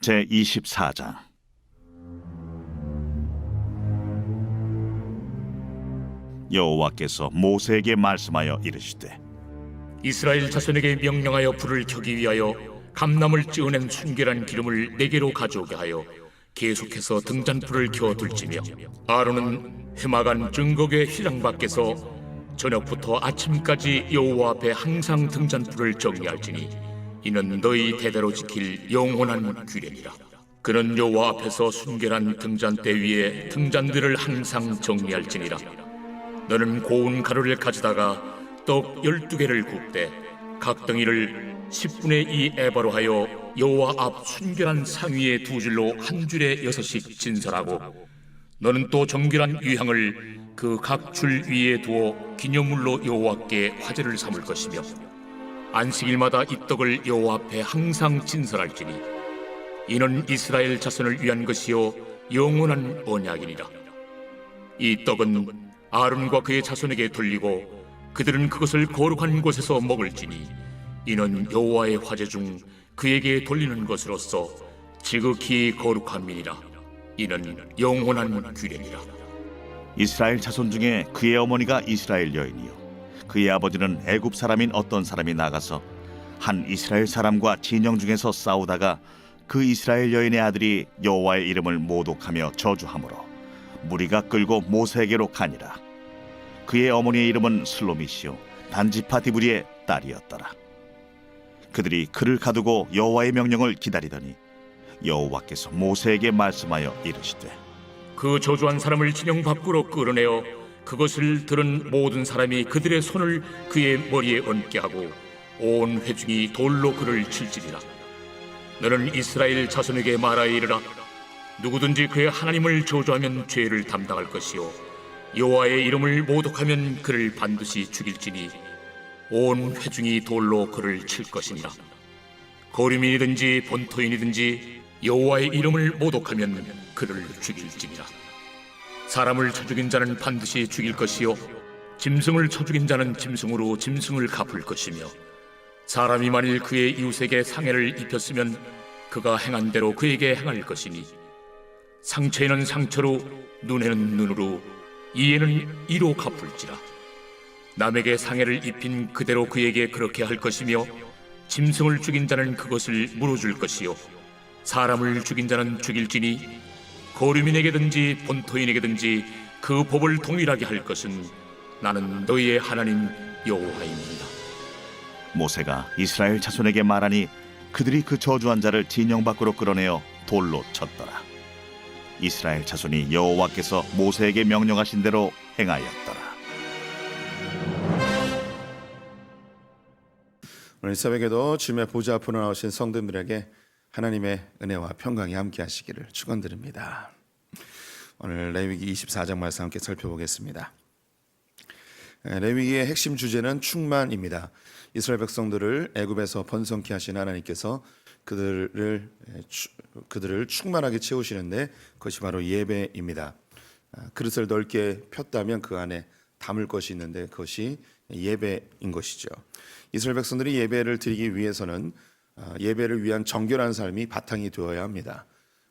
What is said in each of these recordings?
제 24장. 여호와께서 모세에게 말씀하여 이르시되 이스라엘 자손에게 명령하여 불을 켜기 위하여 감람을 찌어낸 순결한 기름을 네개로 가져오게 하여 계속해서 등잔불을 켜 둘지며 아론은 해마간 증거궤 휘장 밖에서 저녁부터 아침까지 여호와 앞에 항상 등잔불을 정리할지니 이는 너희 대대로 지킬 영원한 규례니라. 그는 여호와 앞에서 순결한 등잔대 위에 등잔들을 항상 정리할지니라. 너는 고운 가루를 가져다가 떡 열두 개를 굽되 각 덩이를 10분의 2 에바로 하여 여호와 앞 순결한 상위에 두 줄로 한 줄에 여섯씩 진설하고 너는 또 정결한 유향을 그 각 줄 위에 두어 기념물로 여호와께 화제를 삼을 것이며 안식일마다 이 떡을 여호와 앞에 항상 진설할지니 이는 이스라엘 자손을 위한 것이요 영원한 언약이니라. 이 떡은 아론과 그의 자손에게 돌리고 그들은 그것을 거룩한 곳에서 먹을지니 이는 여호와의 화제 중 그에게 돌리는 것으로서 지극히 거룩함이니라. 이는 영원한 규례니라. 이스라엘 자손 중에 그의 어머니가 이스라엘 여인이요 그의 아버지는 애굽 사람인 어떤 사람이 나가서 한 이스라엘 사람과 진영 중에서 싸우다가 그 이스라엘 여인의 아들이 여호와의 이름을 모독하며 저주하므로 무리가 끌고 모세에게로 가니라. 그의 어머니의 이름은 슬로미시요 단지파 디브리의 딸이었더라. 그들이 그를 가두고 여호와의 명령을 기다리더니 여호와께서 모세에게 말씀하여 이르시되 그 저주한 사람을 진영 밖으로 끌어내어 그것을 들은 모든 사람이 그들의 손을 그의 머리에 얹게 하고 온 회중이 돌로 그를 칠지리라. 너는 이스라엘 자손에게 말하여 이르라. 누구든지 그의 하나님을 저주하면 죄를 담당할 것이요. 여호와의 이름을 모독하면 그를 반드시 죽일지니 온 회중이 돌로 그를 칠 것이니라. 거류민이든지 본토인이든지 여호와의 이름을 모독하면 그를 죽일지니라 사람을 쳐 죽인 자는 반드시 죽일 것이요. 짐승을 쳐 죽인 자는 짐승으로 짐승을 갚을 것이며 사람이 만일 그의 이웃에게 상해를 입혔으면 그가 행한 대로 그에게 행할 것이니 상처에는 상처로 눈에는 눈으로 이에는 이로 갚을지라. 남에게 상해를 입힌 그대로 그에게 그렇게 할 것이며 짐승을 죽인 자는 그것을 물어줄 것이요. 사람을 죽인 자는 죽일지니 거류민에게든지 본토인에게든지 그 법을 동일하게 할 것은 나는 너희의 하나님 여호와입니다. 모세가 이스라엘 자손에게 말하니 그들이 그 저주한 자를 진영 밖으로 끌어내어 돌로 쳤더라. 이스라엘 자손이 여호와께서 모세에게 명령하신 대로 행하였더라. 오늘 이 새벽에도 주님의 보좌 앞으로 나오신 성도들에게 하나님의 은혜와 평강이 함께 하시기를 축원드립니다. 오늘 레위기 24장 말씀 함께 살펴보겠습니다. 에, 레위기의 핵심 주제는 충만입니다. 이스라엘 백성들을 애굽에서 번성케 하신 하나님께서 그들을 에, 추- 그들을 충만하게 채우시는데 그것이 바로 예배입니다. 아, 그릇을 넓게 폈다면 그 안에 담을 것이 있는데 그것이 예배인 것이죠. 이스라엘 백성들이 예배를 드리기 위해서는 아, 예배를 위한 정결한 삶이 바탕이 되어야 합니다.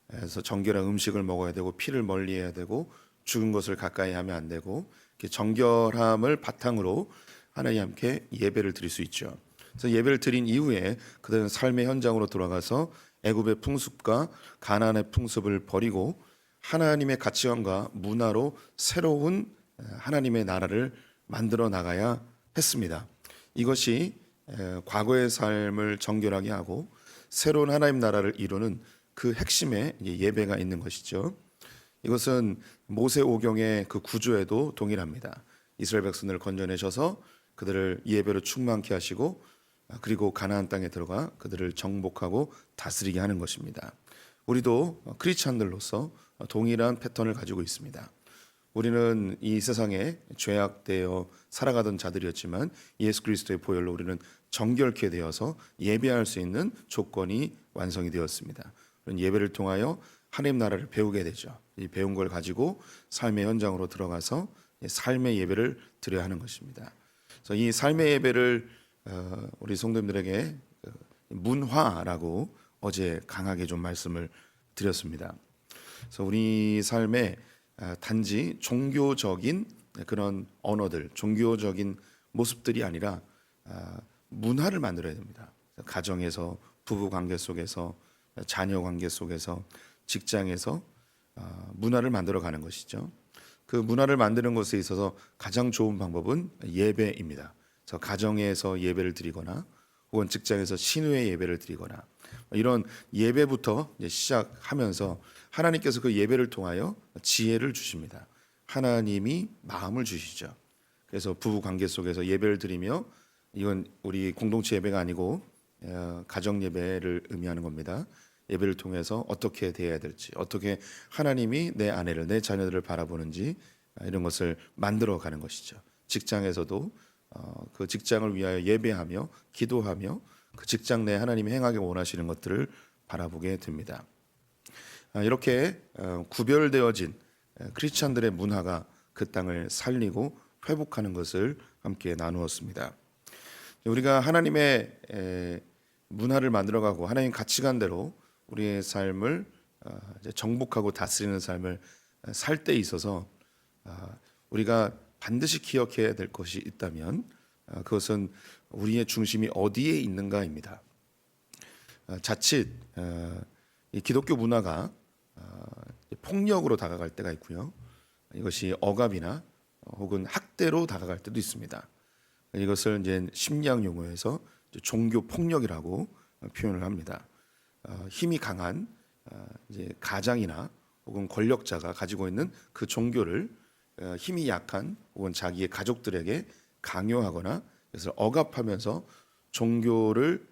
그래서 정결한 음식을 먹어야 되고 피를 멀리해야 되고 죽은 것을 가까이 하면 안 되고 정결함을 바탕으로 하나님 함께 예배를 드릴 수 있죠. 그래서 예배를 드린 이후에 그들은 삶의 현장으로 돌아가서 애굽의 풍습과 가나안의 풍습을 버리고 하나님의 가치관과 문화로 새로운 하나님의 나라를 만들어 나가야 했습니다. 이것이 에, 과거의 삶을 정결하게 하고 새로운 하나님 나라를 이루는 그 핵심에 예배가 있는 것이죠. 이것은 모세 오경의 그 구조에도 동일합니다. 이스라엘 백성들을 건져내셔서 그들을 예배로 충만케 하시고 아, 그리고 가나안 땅에 들어가 그들을 정복하고 다스리게 하는 것입니다. 우리도 크리스찬들로서 동일한 패턴을 가지고 있습니다. 우리는 이 세상에 죄악되어 살아가던 자들이었지만 예수 그리스도의 보혈로 우리는 정결케 되어서 예배할 수 있는 조건이 완성이 되었습니다. 예배를 통하여 하나님 나라를 배우게 되죠. 이 배운 걸 가지고 삶의 현장으로 들어가서 삶의 예배를 드려야 하는 것입니다. 그래서 이 삶의 예배를 어, 우리 성도님들에게 어, 문화라고 어제 강하게 좀 말씀을 드렸습니다. 그래서 우리 삶에 아, 단지 종교적인 그런 언어들, 종교적인 모습들이 아니라 아, 문화를 만들어야 됩니다. 가정에서 부부 관계 속에서 자녀 관계 속에서 직장에서 아, 문화를 만들어 가는 것이죠. 그 문화를 만드는 것에 있어서 가장 좋은 방법은 예배입니다. 그래서 가정에서 예배를 드리거나 혹은 직장에서 신우의 예배를 드리거나 이런 예배부터 시작하면서 하나님께서 그 예배를 통하여 지혜를 주십니다. 하나님이 마음을 주시죠. 그래서 부부 관계 속에서 예배를 드리며 이건 우리 공동체 예배가 아니고 어, 가정 예배를 의미하는 겁니다. 예배를 통해서 어떻게 대해야 될지, 어떻게 하나님이 내 아내를, 내 자녀들을 바라보는지 아, 이런 것을 만들어 가는 것이죠. 직장에서도 어, 그 직장을 위하여 예배하며 기도하며 그 직장 내 하나님이 행하기 원하시는 것들을 바라보게 됩니다. 아, 이렇게 어, 구별되어진 에, 크리스찬들의 문화가 그 땅을 살리고 회복하는 것을 함께 나누었습니다. 우리가 하나님의 에, 문화를 만들어가고 하나님 가치관대로 우리의 삶을 어, 정복하고 다스리는 삶을 살 때 있어서 아, 우리가 반드시 기억해야 될 것이 있다면 아, 그것은 우리의 중심이 어디에 있는가입니다. 아, 자칫 어, 이 기독교 문화가 어, 폭력으로 다가갈 때가 있고요. 이것이 억압이나 혹은 학대로 다가갈 때도 있습니다. 이것을 이제 심리학 용어에서 종교 폭력이라고 표현을 합니다. 어, 힘이 강한 어, 이제 가장이나 혹은 권력자가 가지고 있는 그 종교를 어, 힘이 약한 혹은 자기의 가족들에게 강요하거나 그래서 억압하면서 종교를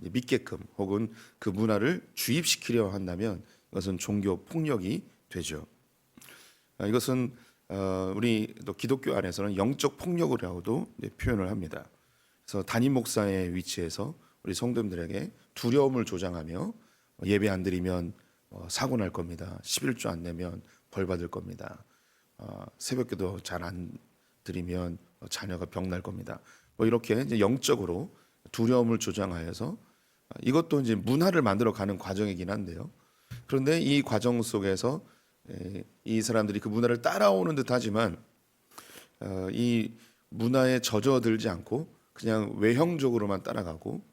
믿게끔 혹은 그 문화를 주입시키려 한다면 이것은 종교 폭력이 되죠. 아, 이것은 어, 우리 또 기독교 안에서는 영적 폭력이라고도 표현을 합니다. 그래서 담임 목사의 위치에서 우리 성도님들에게 두려움을 조장하며 예배 안 드리면 어, 사고 날 겁니다. 11조 안 내면 벌 받을 겁니다. 어, 새벽기도 잘 안 드리면 어, 자녀가 병 날 겁니다. 뭐 이렇게 이제 영적으로 두려움을 조장하여서 어, 이것도 이제 문화를 만들어 가는 과정이긴 한데요. 그런데 이 과정 속에서 에, 이 사람들이 그 문화를 따라오는 듯하지만 어, 이 문화에 젖어들지 않고 그냥 외형적으로만 따라가고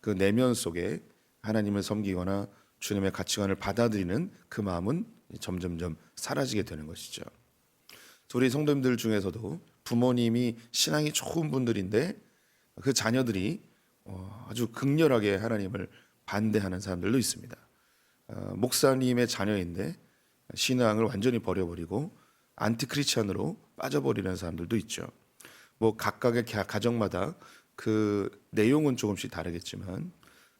그 내면 속에 하나님을 섬기거나 주님의 가치관을 받아들이는 그 마음은 점점점 사라지게 되는 것이죠. 우리 성도님들 중에서도 부모님이 신앙이 좋은 분들인데 그 자녀들이 어, 아주 극렬하게 하나님을 반대하는 사람들도 있습니다. 어, 목사님의 자녀인데 신앙을 완전히 버려버리고 안티크리스찬으로 빠져버리는 사람들도 있죠. 뭐 각각의 가- 가정마다 그 내용은 조금씩 다르겠지만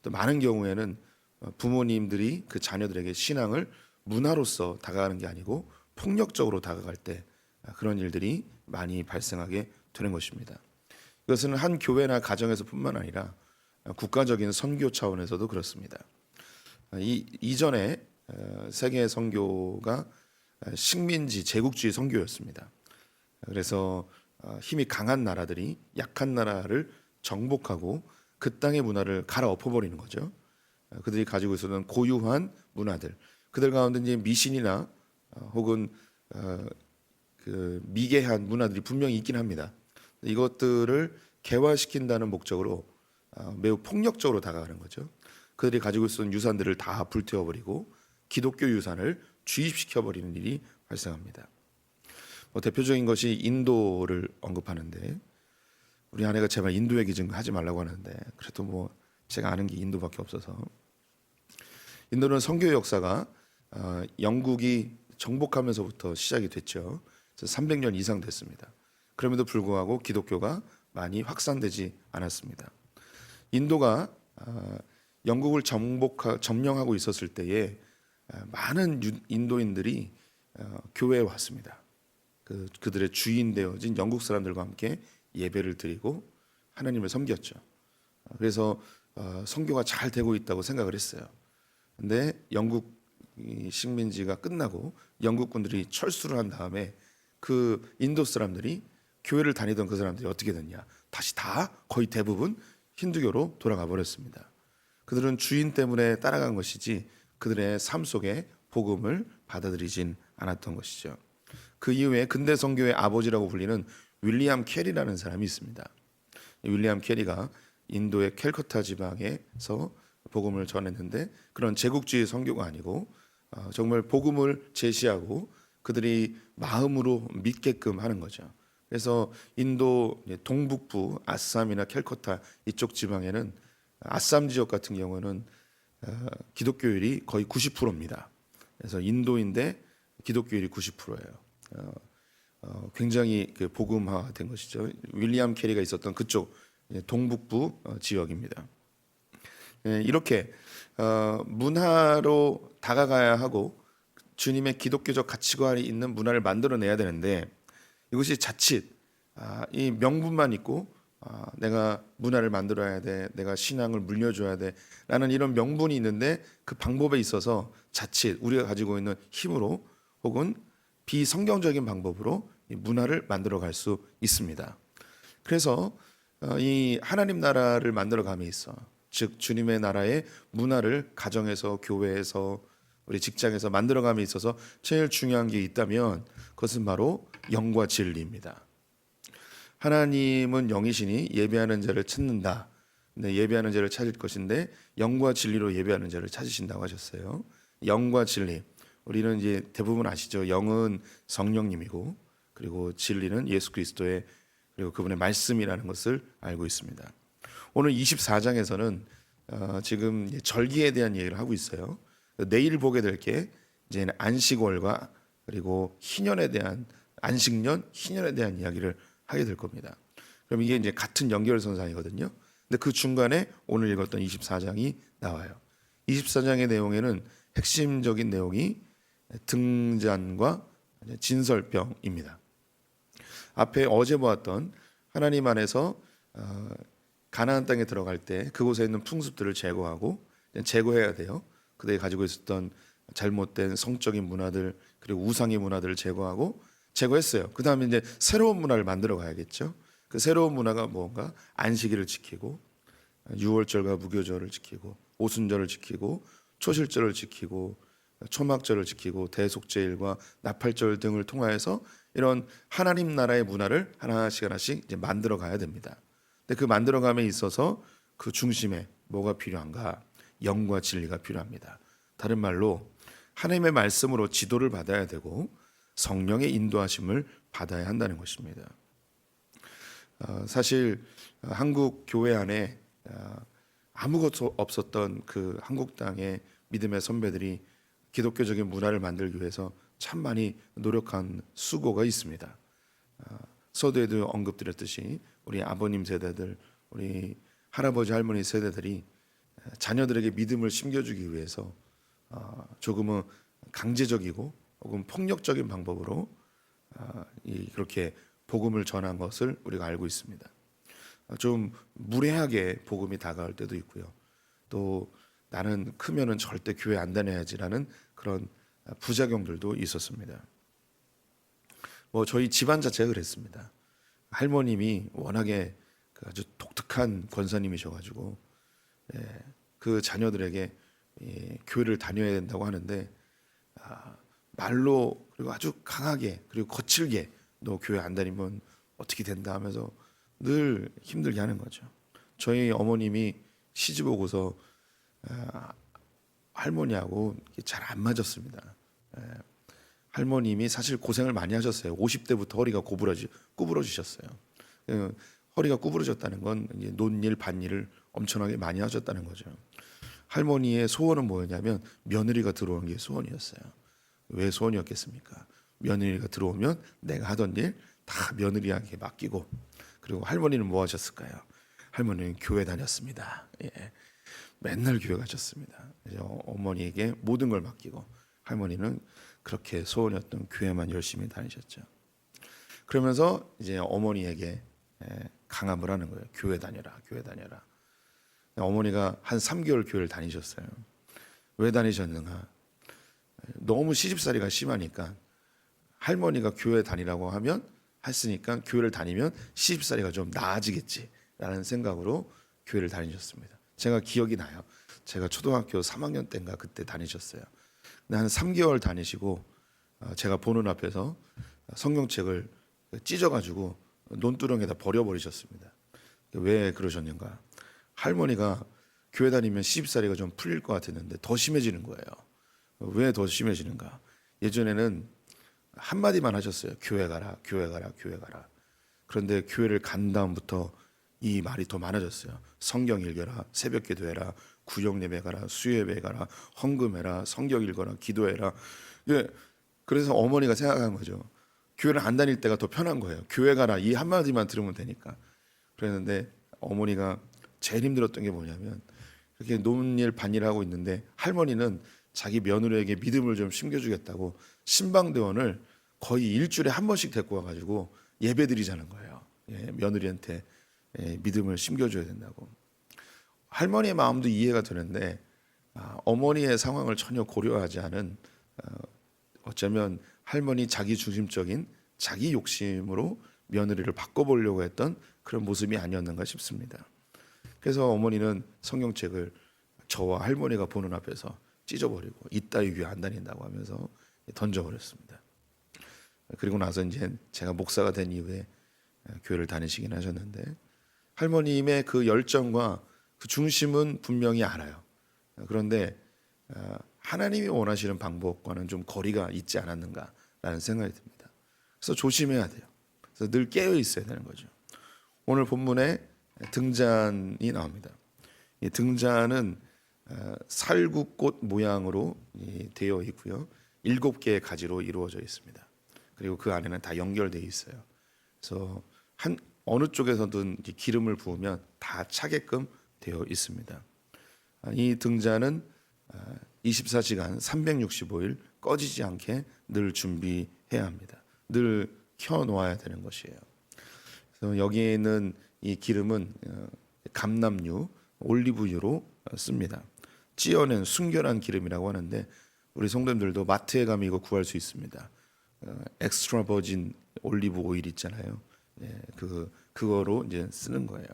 또 많은 경우에는 어, 부모님들이 그 자녀들에게 신앙을 문화로서 다가가는 게 아니고 폭력적으로 다가갈 때 아, 그런 일들이 많이 발생하게 되는 것입니다. 이것은 한 교회나 가정에서뿐만 아니라 어, 국가적인 선교 차원에서도 그렇습니다. 아, 이 이전에 어, 세계 선교가 어, 식민지 제국주의 선교였습니다. 그래서 어, 힘이 강한 나라들이 약한 나라를 정복하고 그 땅의 문화를 갈아엎어 버리는 거죠. 어, 그들이 가지고 있었던 고유한 문화들, 그들 가운데 이제 미신이나 어, 혹은 어, 그 미개한 문화들이 분명히 있긴 합니다. 이것들을 개화시킨다는 목적으로 어, 매우 폭력적으로 다가가는 거죠. 그들이 가지고 있었던 유산들을 다 불태워버리고 기독교 유산을 주입시켜 버리는 일이 발생합니다. 뭐 대표적인 것이 인도를 언급하는데 우리 아내가 제발 인도 얘기 좀 하지 말라고 하는데 그래도 뭐 제가 아는 게 인도밖에 없어서 인도는 선교 역사가 어, 영국이 정복하면서부터 시작이 됐죠. 그래서 300년 이상 됐습니다. 그럼에도 불구하고 기독교가 많이 확산되지 않았습니다. 인도가 어, 영국을 정복하, 점령하고 있었을 때에 어, 많은 유- 인도인들이 어, 교회에 왔습니다. 그 그들의 주인 되어진 영국 사람들과 함께 예배를 드리고 하나님을 섬겼죠. 어, 그래서 어, 선교가 잘 되고 있다고 생각을 했어요. 근데 영국 이 식민지가 끝나고 영국군들이 철수를 한 다음에 그 인도 사람들이 교회를 다니던 그 사람들이 어떻게 됐냐? 다시 다 거의 대부분 힌두교로 돌아가 버렸습니다. 그들은 주인 때문에 따라간 것이지 그들의 삶 속에 복음을 받아들이진 않았던 것이죠. 그 이후에 근대 선교의 아버지라고 불리는 윌리엄 캐리라는 사람이 있습니다. 이 윌리엄 캐리가 인도의 캘커타 지방에서 복음을 전했는데 그런 제국주의 선교가 아니고 어, 정말 복음을 제시하고 그들이 마음으로 믿게끔 하는 거죠. 그래서 인도 동북부 아쌈이나 캘커타 이쪽 지방에는 아쌈 지역 같은 경우는 어, 기독교율이 거의 90%입니다. 그래서 인도인데 기독교율이 90%예요. 어, 어, 굉장히 그 복음화된 것이죠. 윌리엄 캐리가 있었던 그쪽 이제 동북부 어, 지역입니다. 예, 이렇게 어, 문화로 다가가야 하고 주님의 기독교적 가치관이 있는 문화를 만들어내야 되는데 이것이 자칫 아, 이 명분만 있고 아, 내가 문화를 만들어야 돼, 내가 신앙을 물려줘야 돼 라는 이런 명분이 있는데 그 방법에 있어서 자칫 우리가 가지고 있는 힘으로 혹은 비성경적인 방법으로 이 문화를 만들어 갈 수 있습니다. 그래서 어, 이 하나님 나라를 만들어 감에 있어 즉 주님의 나라의 문화를 가정에서 교회에서 우리 직장에서 만들어 감에 있어서 제일 중요한 게 있다면 그것은 바로 영과 진리입니다. 하나님은 영이시니 예배하는 자를 찾는다. 네, 예배하는 자를 찾을 것인데 영과 진리로 예배하는 자를 찾으신다고 하셨어요. 영과 진리. 우리는 이제 대부분 아시죠. 영은 성령님이고 그리고 진리는 예수 그리스도의 그리고 그분의 말씀이라는 것을 알고 있습니다. 오늘 24장에서는 어, 지금 절기에 대한 얘기를 하고 있어요. 내일 보게 될 게 이제 안식월과 그리고 희년에 대한 안식년, 희년에 대한 이야기를 하게 될 겁니다. 그럼 이게 이제 같은 연결선상이거든요. 근데 그 중간에 오늘 읽었던 24장이 나와요. 24장의 내용에는 핵심적인 내용이 등잔과 진설병입니다. 앞에 어제 보았던 하나님 안에서 어, 가나안 땅에 들어갈 때 그곳에 있는 풍습들을 제거하고 제거해야 돼요. 그들이 가지고 있었던 잘못된 성적인 문화들 그리고 우상의 문화들을 제거하고 제거했어요. 그 다음에 이제 새로운 문화를 만들어 가야겠죠. 그 새로운 문화가 뭔가 안식일을 지키고 유월절과 무교절을 지키고 오순절을 지키고 초실절을 지키고 초막절을 지키고 대속제일과 나팔절 등을 통하여서 이런 하나님 나라의 문화를 하나씩 하나씩 이제 만들어 가야 됩니다. 근데 그 만들어 감에 있어서 그 중심에 뭐가 필요한가? 영과 진리가 필요합니다. 다른 말로 하나님의 말씀으로 지도를 받아야 되고 성령의 인도하심을 받아야 한다는 것입니다. 어, 사실 어, 한국 교회 안에 어, 아무것도 없었던 그 한국 땅의 믿음의 선배들이 기독교적인 문화를 만들기 위해서 참 많이 노력한 수고가 있습니다. 어, 서두에도 언급드렸듯이 우리 아버님 세대들, 우리 할아버지 할머니 세대들이 자녀들에게 믿음을 심겨주기 위해서 어, 조금은 강제적이고 혹은 폭력적인 방법으로 어, 이 그렇게 복음을 전한 것을 우리가 알고 있습니다. 어, 좀 무례하게 복음이 다가올 때도 있고요. 또 나는 크면은 절대 교회 안 다녀야지라는 그런 부작용들도 있었습니다. 뭐 저희 집안 자체가 그랬습니다. 할머님이 워낙에 그 아주 독특한 권사님이셔가지고 예, 그 자녀들에게 예, 교회를 다녀야 된다고 하는데 아, 말로 그리고 아주 강하게 그리고 거칠게 너 교회 안 다니면 어떻게 된다 하면서 늘 힘들게 하는 거죠. 저희 어머님이 시집 오고서 아, 할머니하고 잘 안 맞았습니다. 예, 할머님이 사실 고생을 많이 하셨어요. 50대부터 허리가 구부러지 구부러지셨어요. 예, 허리가 구부러졌다는 건 이제 논일 반일을 엄청나게 많이 하셨다는 거죠. 할머니의 소원은 뭐였냐면 며느리가 들어오는 게 소원이었어요. 왜 소원이었겠습니까? 며느리가 들어오면 내가 하던 일 다 며느리에게 맡기고 그리고 할머니는 뭐 하셨을까요? 할머니는 교회 다녔습니다. 예. 맨날 교회 가셨습니다. 그래서 어머니에게 모든 걸 맡기고 할머니는 그렇게 소원이었던 교회만 열심히 다니셨죠. 그러면서 이제 어머니에게 예, 강압을 하는 거예요. 교회 다녀라, 교회 다녀라. 어머니가 한 3개월 교회를 다니셨어요. 왜 다니셨는가? 너무 시집살이가 심하니까 할머니가 교회 다니라고 하면 했으니까 교회를 다니면 시집살이가 좀 나아지겠지라는 생각으로 교회를 다니셨습니다. 제가 기억이 나요. 제가 초등학교 3학년 때인가 그때 다니셨어요. 한 3개월 다니시고 어, 제가 보는 앞에서 성경책을 찢어가지고 논두렁에다 버려버리셨습니다. 왜 그러셨는가? 할머니가 교회 다니면 시집살이가 좀 풀릴 것 같았는데 더 심해지는 거예요. 왜 더 심해지는가? 예전에는 한마디만 하셨어요. 교회 가라, 교회 가라, 교회 가라. 그런데 교회를 간 다음부터 이 말이 더 많아졌어요. 성경 읽어라, 새벽 기도해라, 구역 예배 가라, 수예배 가라, 헌금해라, 성경 읽어라, 기도해라. 예, 그래서 어머니가 생각한 거죠. 교회를 안 다닐 때가 더 편한 거예요. 교회 가라 이 한마디만 들으면 되니까. 그랬는데 어머니가 제일 힘들었던 게 뭐냐면 이렇게 논일 반일 하고 있는데 할머니는 자기 며느리에게 믿음을 좀 심겨주겠다고 신방대원을 거의 일주일에 한 번씩 데리고 와가지고 예배 드리자는 거예요. 예, 며느리한테 예, 믿음을 심겨줘야 된다고. 할머니의 마음도 이해가 되는데 아, 어머니의 상황을 전혀 고려하지 않은 어, 어쩌면 할머니 자기 중심적인 자기 욕심으로 며느리를 바꿔보려고 했던 그런 모습이 아니었는가 싶습니다. 그래서 어머니는 성경책을 저와 할머니가 보는 앞에서 찢어버리고 이따위 교회 안 다닌다고 하면서 던져버렸습니다. 그리고 나서 이제 제가 목사가 된 이후에 교회를 다니시긴 하셨는데 할머님의 그 열정과 그 중심은 분명히 알아요. 그런데 어, 하나님이 원하시는 방법과는 좀 거리가 있지 않았는가라는 생각이 듭니다. 그래서 조심해야 돼요. 그래서 늘 깨어 있어야 되는 거죠. 오늘 본문에 등잔이 나옵니다. 이 등잔은 어, 살구꽃 모양으로 이 되어 있고요. 일곱 개의 가지로 이루어져 있습니다. 그리고 그 안에는 다 연결되어 있어요. 그래서 한 어느 쪽에서든 이 기름을 부으면 다 차게끔 되어 있습니다. 아, 이 등잔은 24시간 365일 꺼지지 않게 늘 준비해야 합니다. 늘 켜놓아야 되는 것이에요. 그래서 여기에 있는 이 기름은 어, 감남유, 올리브유로 씁니다. 찌어낸 순결한 기름이라고 하는데 우리 성도님들도 마트에 가면 이거 구할 수 있습니다. 어, 엑스트라 버진 올리브 오일 있잖아요. 예, 그 그거로 이제 쓰는 거예요.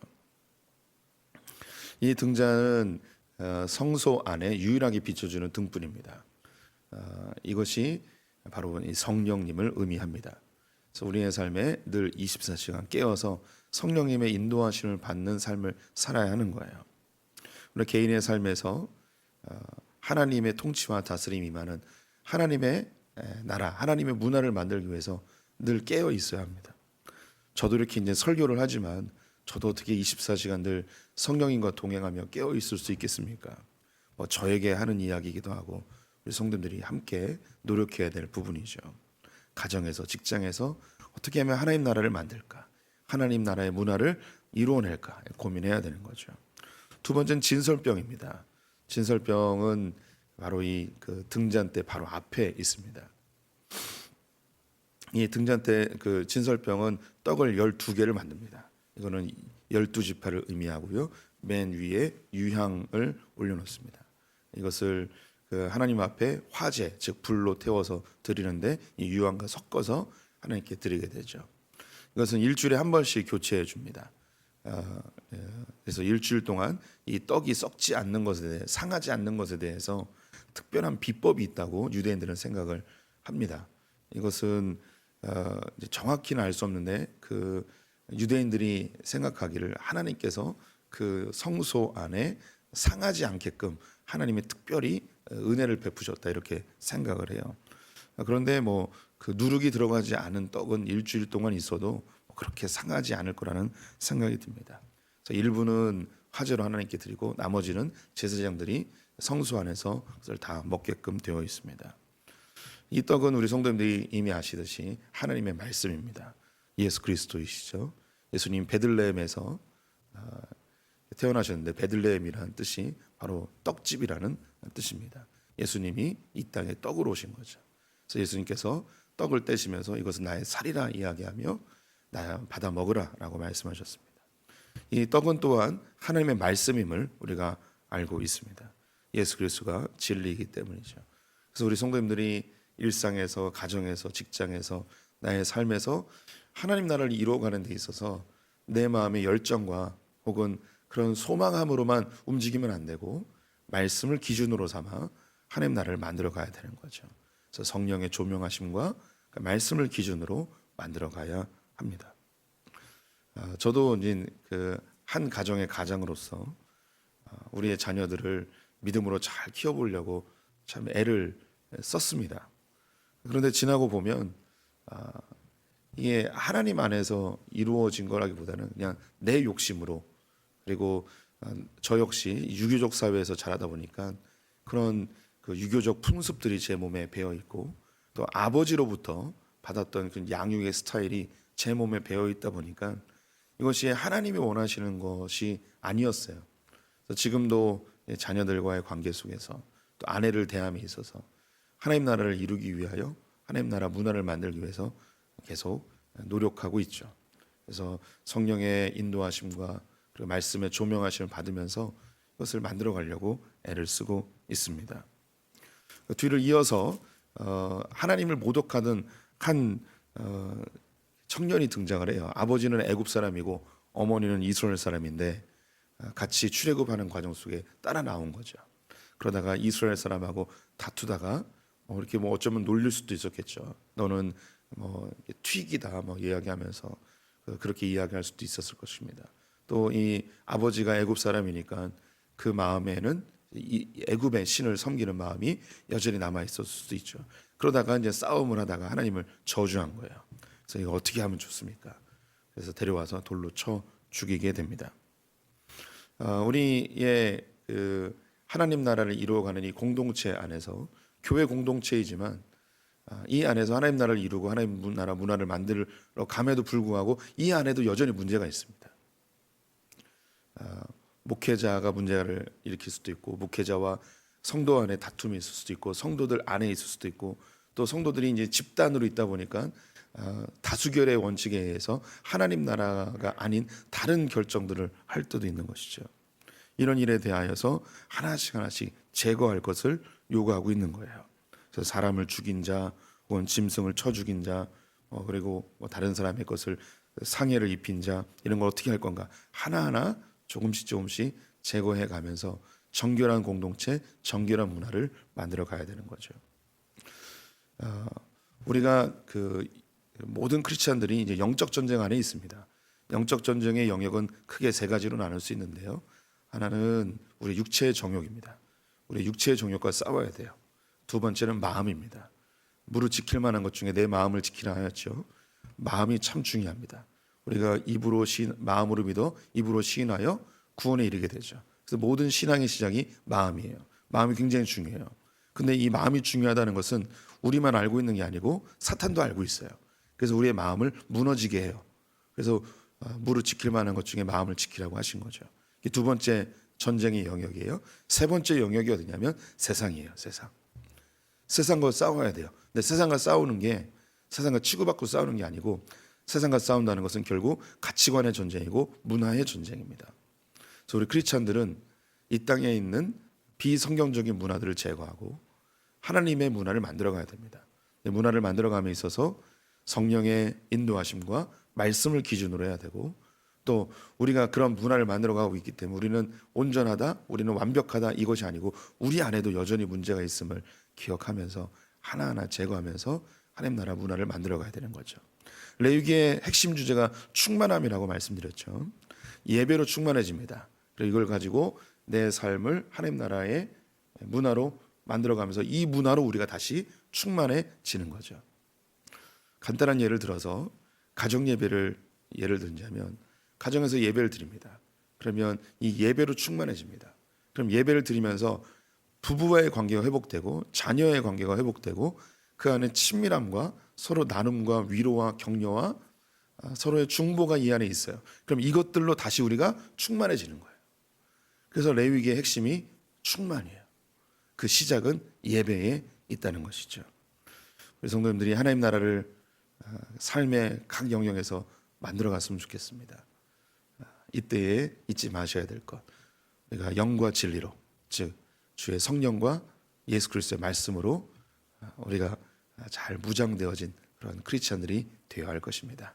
이 등잔은 어, 성소 안에 유일하게 비춰주는 등불입니다. 어, 이것이 바로 이 성령님을 의미합니다. 그래서 우리의 삶에 늘 24시간 깨어서 성령님의 인도하심을 받는 삶을 살아야 하는 거예요. 우리 개인의 삶에서 어, 하나님의 통치와 다스림이 많은 하나님의 에, 나라, 하나님의 문화를 만들기 위해서 늘 깨어 있어야 합니다. 저도 이렇게 이제 설교를 하지만 저도 어떻게 24시간 늘 성령님과 동행하며 깨어 있을 수 있겠습니까? 뭐 저에게 하는 이야기이기도 하고 우리 성도들이 함께 노력해야 될 부분이죠. 가정에서 직장에서 어떻게 하면 하나님 나라를 만들까? 하나님 나라의 문화를 이루어낼까 고민해야 되는 거죠. 두 번째는 진설병입니다. 진설병은 바로 이 그 등잔대 바로 앞에 있습니다. 이 등잔대 그 진설병은 떡을 12개를 만듭니다. 이거는 12지파를 의미하고요. 맨 위에 유향을 올려 놓습니다. 이것을 그 하나님 앞에 화재 즉 불로 태워서 드리는데 이 유황과 섞어서 하나님께 드리게 되죠. 이것은 일주일에 한 번씩 교체해 줍니다. 어, 예, 그래서 일주일 동안 이 떡이 썩지 않는 것에 대해 상하지 않는 것에 대해서 특별한 비법이 있다고 유대인들은 생각을 합니다. 이것은 어, 정확히는 알 수 없는데 그 유대인들이 생각하기를 하나님께서 그 성소 안에 상하지 않게끔 하나님이 특별히 은혜를 베푸셨다 이렇게 생각을 해요. 그런데 뭐 그 누룩이 들어가지 않은 떡은 일주일 동안 있어도 그렇게 상하지 않을 거라는 생각이 듭니다. 일부는 화제로 하나님께 드리고 나머지는 제사장들이 성소 안에서 그것을 다 먹게끔 되어 있습니다. 이 떡은 우리 성도님들이 이미 아시듯이 하나님의 말씀입니다. 예수 그리스도이시죠. 예수님 베들레헴에서 아, 태어나셨는데 베들레헴이라는 뜻이 바로 떡집이라는 뜻입니다. 예수님이 이 땅에 떡으로 오신 거죠. 그래서 예수님께서 떡을 떼시면서 이것은 나의 살이라 이야기하며 나 받아 먹으라라고 말씀하셨습니다. 이 떡은 또한 하나님의 말씀임을 우리가 알고 있습니다. 예수 그리스도가 진리이기 때문이죠. 그래서 우리 성도님들이 일상에서 가정에서 직장에서 나의 삶에서 하나님 나라를 이루어가는 데 있어서 내 마음의 열정과 혹은 그런 소망함으로만 움직이면 안 되고 말씀을 기준으로 삼아 하나님 나라를 만들어 가야 되는 거죠. 그래서 성령의 조명하심과 그 말씀을 기준으로 만들어 가야 합니다. 아, 저도 이제 그한 가정의 가장으로서 아, 우리의 자녀들을 믿음으로 잘 키워보려고 참 애를 썼습니다. 그런데 지나고 보면 아, 이게 하나님 안에서 이루어진 거라기보다는 그냥 내 욕심으로 그리고 아, 저 역시 유교적 사회에서 자라다 보니까 그런 그 유교적 풍습들이 제 몸에 배어 있고 또 아버지로부터 받았던 그 양육의 스타일이 제 몸에 배어 있다 보니까 이것이 하나님이 원하시는 것이 아니었어요. 지금도 자녀들과의 관계 속에서 또 아내를 대함에 있어서 하나님 나라를 이루기 위하여 하나님 나라 문화를 만들기 위해서 계속 노력하고 있죠. 그래서 성령의 인도하심과 그리고 말씀의 조명하심을 받으면서 이것을 만들어 가려고 애를 쓰고 있습니다. 그 뒤를 이어서 어, 하나님을 모독하던 한 어, 청년이 등장을 해요. 아버지는 애굽 사람이고 어머니는 이스라엘 사람인데 어, 같이 출애굽하는 과정 속에 따라 나온 거죠. 그러다가 이스라엘 사람하고 다투다가 어, 이렇게 뭐 어쩌면 놀릴 수도 있었겠죠. 너는 뭐 튀기다 뭐 이야기하면서 그- 그렇게 이야기할 수도 있었을 것입니다. 또 이 아버지가 애굽 사람이니까 그 마음에는 이 애굽의 신을 섬기는 마음이 여전히 남아 있었을 수도 있죠. 그러다가 이제 싸움을 하다가 하나님을 저주한 거예요. 그래서 이거 어떻게 하면 좋습니까? 그래서 데려와서 돌로 쳐 죽이게 됩니다. 어, 우리의 그 하나님 나라를 이루어가는 이 공동체 안에서 교회 공동체이지만 아, 이 안에서 하나님 나라를 이루고 하나님 문- 나라 문화를 만들어 감에도 불구하고 이 안에도 여전히 문제가 있습니다. 아, 목회자가 문제를 일으킬 수도 있고 목회자와 성도 안에 다툼이 있을 수도 있고 성도들 안에 있을 수도 있고 또 성도들이 이제 집단으로 있다 보니까 아, 다수결의 원칙에 의해서 하나님 나라가 아닌 다른 결정들을 할 때도 있는 것이죠. 이런 일에 대하여서 하나씩 하나씩 제거할 것을 요구하고 있는 거예요. 그래서 사람을 죽인 자, 혹은 짐승을 쳐 죽인 자, 어, 그리고 뭐 다른 사람의 것을 상해를 입힌 자 이런 걸 어떻게 할 건가 하나하나 조금씩 조금씩 제거해 가면서 정결한 공동체, 정결한 문화를 만들어 가야 되는 거죠. 어, 우리가 그 모든 크리스천들이 이제 영적 전쟁 안에 있습니다. 영적 전쟁의 영역은 크게 세 가지로 나눌 수 있는데요. 하나는 우리 육체의 정욕입니다. 우리 육체의 정욕과 싸워야 돼요. 두 번째는 마음입니다. 무릇 지킬 만한 것 중에 내 마음을 지키라 하였죠. 마음이 참 중요합니다. 우리가 입으로 시 마음으로 믿어 입으로 시인하여 구원에 이르게 되죠. 그래서 모든 신앙의 시작이 마음이에요. 마음이 굉장히 중요해요. 근데 이 마음이 중요하다는 것은 우리만 알고 있는 게 아니고 사탄도 알고 있어요. 그래서 우리의 마음을 무너지게 해요. 그래서 어, 무릇 지킬 만한 것 중에 마음을 지키라고 하신 거죠. 두 번째 전쟁의 영역이에요. 세 번째 영역이 어디냐면 세상이에요. 세상. 세상과 싸워야 돼요. 근데 세상과 싸우는 게 세상과 치고받고 싸우는 게 아니고 세상과 싸운다는 것은 결국 가치관의 전쟁이고 문화의 전쟁입니다. 그래서 우리 크리스찬들은 이 땅에 있는 비성경적인 문화들을 제거하고 하나님의 문화를 만들어 가야 됩니다. 문화를 만들어 감에 있어서 성령의 인도하심과 말씀을 기준으로 해야 되고 또 우리가 그런 문화를 만들어 가고 있기 때문에 우리는 온전하다, 우리는 완벽하다 이것이 아니고 우리 안에도 여전히 문제가 있음을 기억하면서 하나하나 제거하면서 하나님 나라 문화를 만들어 가야 되는 거죠. 레위기의 핵심 주제가 충만함이라고 말씀드렸죠. 예배로 충만해집니다. 그리고 이걸 가지고 내 삶을 하나님 나라의 문화로 만들어 가면서 이 문화로 우리가 다시 충만해지는 거죠. 간단한 예를 들어서 가정 예배를 예를 들자면 가정에서 예배를 드립니다. 그러면 이 예배로 충만해집니다. 그럼 예배를 드리면서 부부와의 관계가 회복되고 자녀의 관계가 회복되고 그 안에 친밀함과 서로 나눔과 위로와 격려와 아, 서로의 중보가 이 안에 있어요. 그럼 이것들로 다시 우리가 충만해지는 거예요. 그래서 레위기의 핵심이 충만이에요. 그 시작은 예배에 있다는 것이죠. 우리 성도님들이 하나님 나라를 아, 삶의 각 영역에서 만들어 갔으면 좋겠습니다. 아, 이때에 잊지 마셔야 될 것. 우리가 영과 진리로, 즉 주의 성령과 예수 그리스도의 말씀으로 아, 우리가 잘 무장되어진 그런 크리스천들이 되어야 할 것입니다.